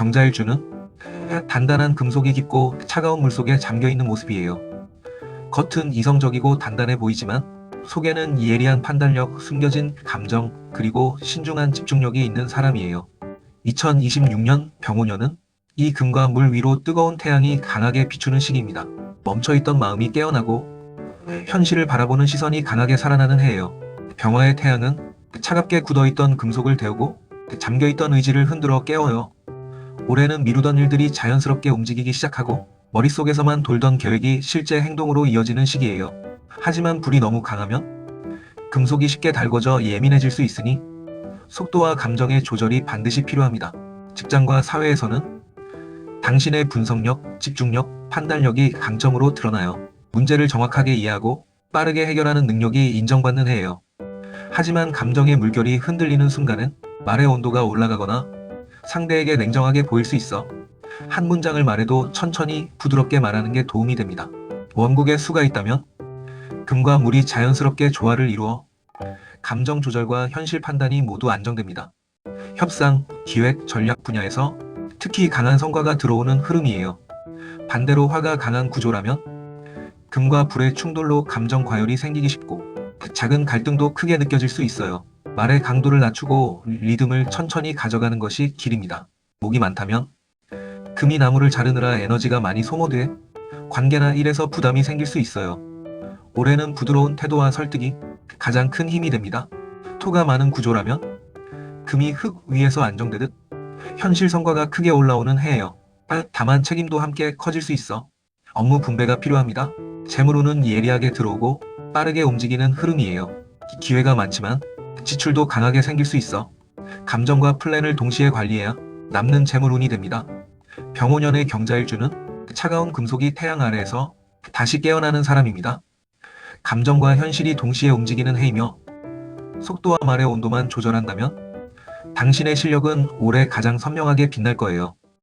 경자일주는 단단한 금속이 깊고 차가운 물 속에 잠겨 있는 모습이에요. 겉은 이성적이고 단단해 보이지만 속에는 예리한 판단력, 숨겨진 감정, 그리고 신중한 집중력이 있는 사람이에요. 2026년 병오년은 이 금과 물 위로 뜨거운 태양이 강하게 비추는 시기입니다. 멈춰있던 마음이 깨어나고 현실을 바라보는 시선이 강하게 살아나는 해예요. 병화의 태양은 차갑게 굳어있던 금속을 데우고 잠겨있던 의지를 흔들어 깨워요. 올해는 미루던 일들이 자연스럽게 움직이기 시작하고 머릿속에서만 돌던 계획이 실제 행동으로 이어지는 시기예요. 하지만 불이 너무 강하면 금속이 쉽게 달궈져 예민해질 수 있으니 속도와 감정의 조절이 반드시 필요합니다. 직장과 사회에서는 당신의 분석력, 집중력, 판단력이 강점으로 드러나요. 문제를 정확하게 이해하고 빠르게 해결하는 능력이 인정받는 해예요. 하지만 감정의 물결이 흔들리는 순간은 말의 온도가 올라가거나 상대에게 냉정하게 보일 수 있어 한 문장을 말해도 천천히 부드럽게 말하는 게 도움이 됩니다. 원국에 수가 있다면 금과 물이 자연스럽게 조화를 이루어 감정 조절과 현실 판단이 모두 안정됩니다. 협상, 기획, 전략 분야에서 특히 강한 성과가 들어오는 흐름이에요. 반대로 화가 강한 구조라면 금과 불의 충돌로 감정 과열이 생기기 쉽고 작은 갈등도 크게 느껴질 수 있어요. 말의 강도를 낮추고 리듬을 천천히 가져가는 것이 길입니다. 목이 많다면 금이 나무를 자르느라 에너지가 많이 소모돼 관계나 일에서 부담이 생길 수 있어요. 올해는 부드러운 태도와 설득이 가장 큰 힘이 됩니다. 토가 많은 구조라면 금이 흙 위에서 안정되듯 현실 성과가 크게 올라오는 해예요. 다만 책임도 함께 커질 수 있어 업무 분배가 필요합니다. 재물운은 예리하게 들어오고 빠르게 움직이는 흐름이에요. 기회가 많지만 지출도 강하게 생길 수 있어 감정과 플랜을 동시에 관리해야 남는 재물운이 됩니다. 병오년의 경자일주는 차가운 금속이 태양 아래에서 다시 깨어나는 사람입니다. 감정과 현실이 동시에 움직이는 해이며 속도와 말의 온도만 조절한다면 당신의 실력은 올해 가장 선명하게 빛날 거예요.